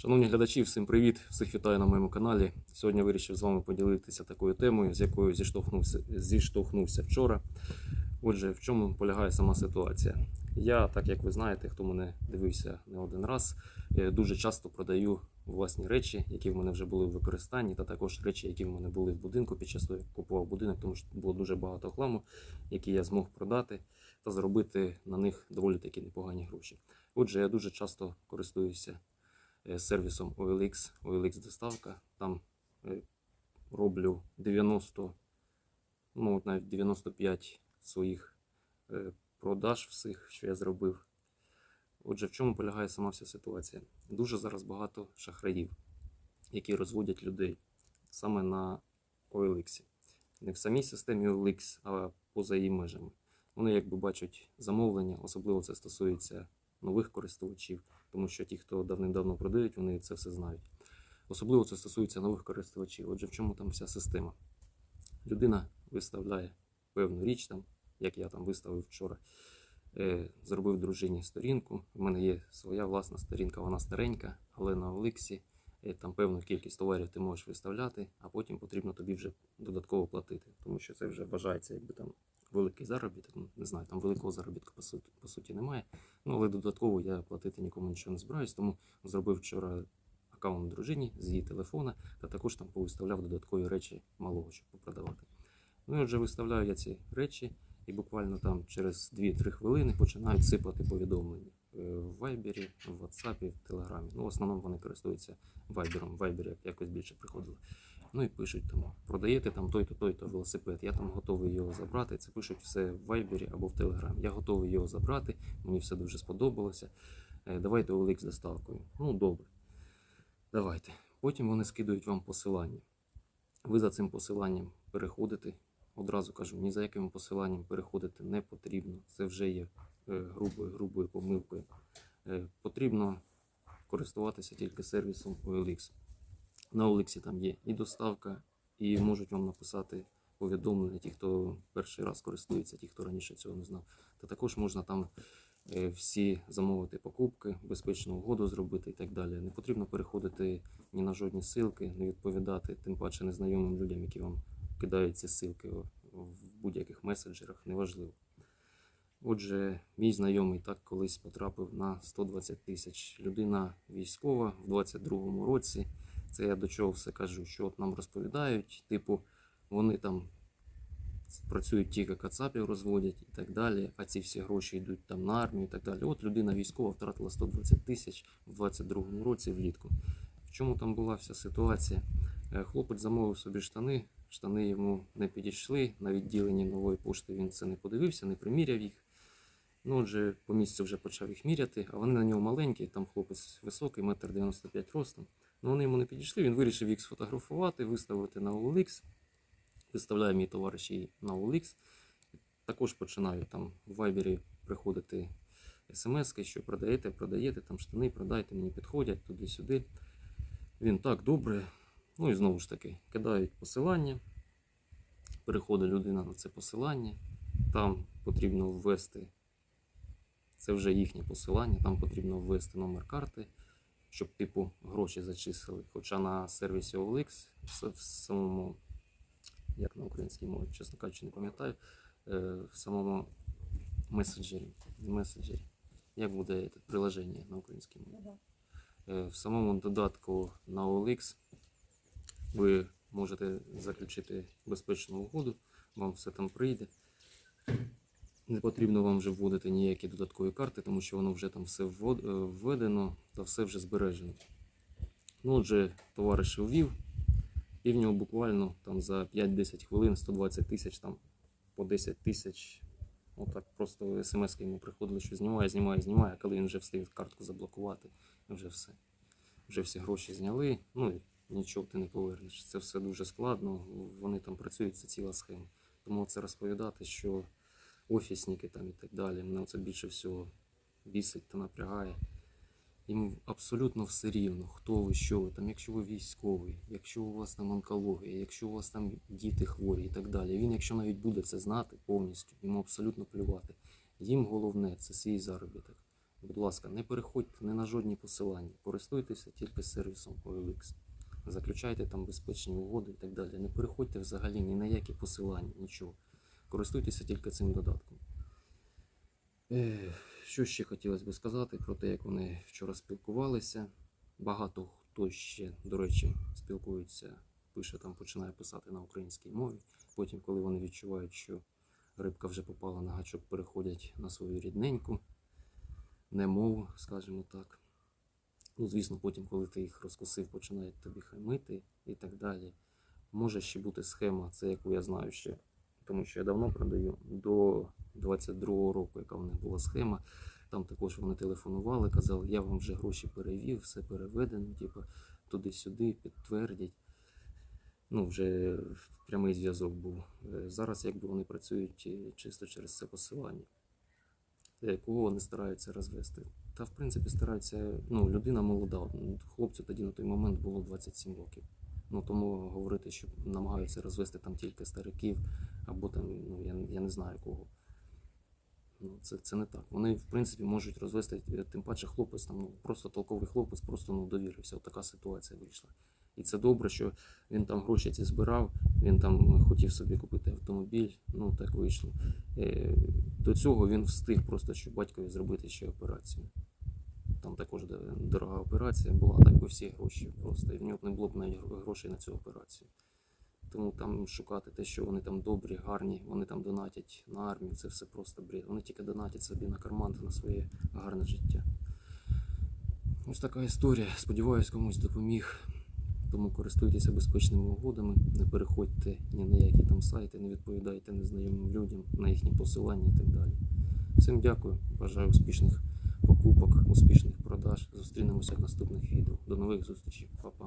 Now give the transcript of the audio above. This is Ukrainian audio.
Шановні глядачі, всім привіт! Всіх вітаю на моєму каналі. Сьогодні вирішив з вами поділитися такою темою, з якою зіштовхнувся, зіштовхнувся вчора. Отже, в чому полягає сама ситуація? Я, так як ви знаєте, хто мене дивився не один раз, е, дуже часто продаю власні речі, які в мене вже були в використанні, та також речі, які в мене були в будинку під час того, як купував будинок, тому що було дуже багато хламу, який я змог продати та заробити на них доволі такі непогані гроші. Отже, я дуже часто користуюся сервісом OLX, OLX доставка. Там е, роблю 90, ну навіть 95 своїх е, продаж всіх, що я зробив. Отже, в чому полягає сама вся ситуація? Дуже зараз багато шахраїв, які розводять людей саме на OLX. Не в самій системі OLX, а поза її межами. Вони якби бачать замовлення, особливо це стосується нових користувачів, тому що ті, хто давним-давно продають, вони це все знають. Особливо це стосується нових користувачів. Отже, в чому там вся система? Людина виставляє певну річ, там, як я там виставив вчора, е, зробив дружині сторінку. У мене є своя власна сторінка, вона старенька, але на Олексі е, там певну кількість товарів ти можеш виставляти, а потім потрібно тобі вже додатково платити, тому що це вже вважається якби там великий заробіток. Ну, не знаю, там великого заробітку по суті, по суті немає. Ну, але додатково я платити нікому нічого не збираюсь, тому зробив вчора аккаунт дружині з її телефона та також там повиставляв додаткові речі малого, щоб попродавати. Ну і отже, виставляю я ці речі, і буквально там через 2-3 хвилини починають сипати повідомлення е, в Вайбері, в WhatsApp, в Телеграмі. Ну, в основному вони користуються Вайбером. В Вайбері якось більше приходило. Ну і пишуть там, продаєте там той-то, той-то велосипед. Я там готовий його забрати. Це пишуть все в Вайбері або в Телеграмі. Я готовий його забрати, мені все дуже сподобалося. Е, Давайте OLX з доставкою. Ну, добре. Давайте. Потім вони скидують вам посилання. Ви за цим посиланням переходите. Одразу кажу, ні за яким посиланням переходити не потрібно. Це вже є е, грубою, грубою помилкою. Е, потрібно користуватися тільки сервісом OLX. На OLX там є і доставка, і можуть вам написати повідомлення, ті, хто перший раз користується, ті, хто раніше цього не знав. Та також можна там е, всі замовити покупки, безпечну угоду зробити і так далі. Не потрібно переходити ні на жодні ссылки, не відповідати, тим паче незнайомим людям, які вам кидають ці ссылки в будь-яких месенджерах, неважливо. Отже, мій знайомий так колись потрапив на 120 тисяч. Людина військова в 22-му році. Це я до чого все кажу, що от нам розповідають, типу, вони там працюють тільки кацапів розводять і так далі, а ці всі гроші йдуть там на армію і так далі. От людина військова втратила 120 тисяч в 22-му році влітку. В чому там була вся ситуація? Е, Хлопець замовив собі штани, штани йому не підійшли. На відділенні нової пошти він це не подивився, не приміряв їх. Ну, отже, по місцю вже почав їх міряти, а вони на нього маленькі, там хлопець високий, метр 95 ростом. Ну, вони йому не підійшли, він вирішив їх сфотографувати, виставити на OLX. Виставляє мій товариш її на OLX. Також починають там в Вайбері приходити смс, що продаєте, продаєте, там штани, продайте, мені підходять туди-сюди. Він так добре. Ну і знову ж таки, кидають посилання. Переходить людина на це посилання. Там потрібно ввести, це вже їхнє посилання, там потрібно ввести номер карти, щоб типу гроші зачислили. Хоча на сервісі OLX в самому, як на українській мові, чесно кажучи, не пам'ятаю, е, в самому месенджері, не месенджері, як буде це, приложення на українській мові. Е, В самому додатку на OLX ви можете заключити безпечну угоду, вам все там прийде. Не потрібно вам вже вводити ніякі додаткові карти, тому що воно вже там все е, введено та все вже збережено. Ну, отже, товариш ввів, і в нього буквально там за 5-10 хвилин 120 тисяч, там по 10 тисяч. Отак просто смс йому приходили, що знімає, знімає, знімає, коли він вже встиг картку заблокувати, вже все. Вже всі гроші зняли, ну і нічого ти не повернеш. Це все дуже складно, вони там працюють, це ціла схема. Тому це розповідати, що офісники там і так далі, мене це більше всього бісить та напрягає. Їм абсолютно все рівно, хто ви, що ви там, якщо ви військовий, якщо у вас там онкологія, якщо у вас там діти хворі і так далі. Він, якщо навіть буде це знати повністю, йому абсолютно плювати. Їм головне це свій заробіток. Будь ласка, не переходьте ні на жодні посилання. Користуйтеся тільки сервісом OLX. Заключайте там безпечні угоди і так далі. Не переходьте взагалі ні на які посилання, нічого. Користуйтеся тільки цим додатком. Що ще хотілося би сказати про те, як вони вчора спілкувалися. Багато хто ще, до речі, спілкується, пише там, починає писати на українській мові. Потім, коли вони відчувають, що рибка вже попала на гачок, переходять на свою рідненьку, не мову, скажімо так. Ну, звісно, потім, коли ти їх розкусив, починають тобі хамити і так далі. Може ще бути схема, це яку я знаю ще, тому що я давно продаю до 22-го року, яка в них була схема. Там також вони телефонували, казали, я вам вже гроші перевів, все переведено, типу, туди-сюди, підтвердять. Ну, вже прямий зв'язок був. Е, Зараз якби вони працюють е, чисто через це посилання. Е, Кого вони стараються розвести? Та в принципі стараються, ну, людина молода. Хлопцю тоді на той момент було 27 років. Ну тому говорити, що намагаються розвести там тільки стариків, або там, ну я, я не знаю кого. Ну, це, це не так. Вони, в принципі, можуть розвести, е, тим паче хлопець, там, ну, просто толковий хлопець, просто ну, довірився. От така ситуація вийшла. І це добре, що він там гроші ці збирав, він там хотів собі купити автомобіль, ну так вийшло. Е, До цього він встиг просто, щоб батькові зробити ще операцію. Там також дорога операція була, так би всі гроші просто. І в нього не було б навіть грошей на цю операцію. Тому там шукати те, що вони там добрі, гарні, вони там донатять на армію, це все просто бред. Вони тільки донатять собі на карман та на своє гарне життя. Ось така історія. Сподіваюсь, комусь допоміг. Тому користуйтеся безпечними угодами, не переходьте ні на які там сайти, не відповідайте незнайомим людям на їхні посилання і так далі. Всім дякую, бажаю успішних покупок, успішних продаж. Зустрінемося в наступних відео. До нових зустрічей, Па-па.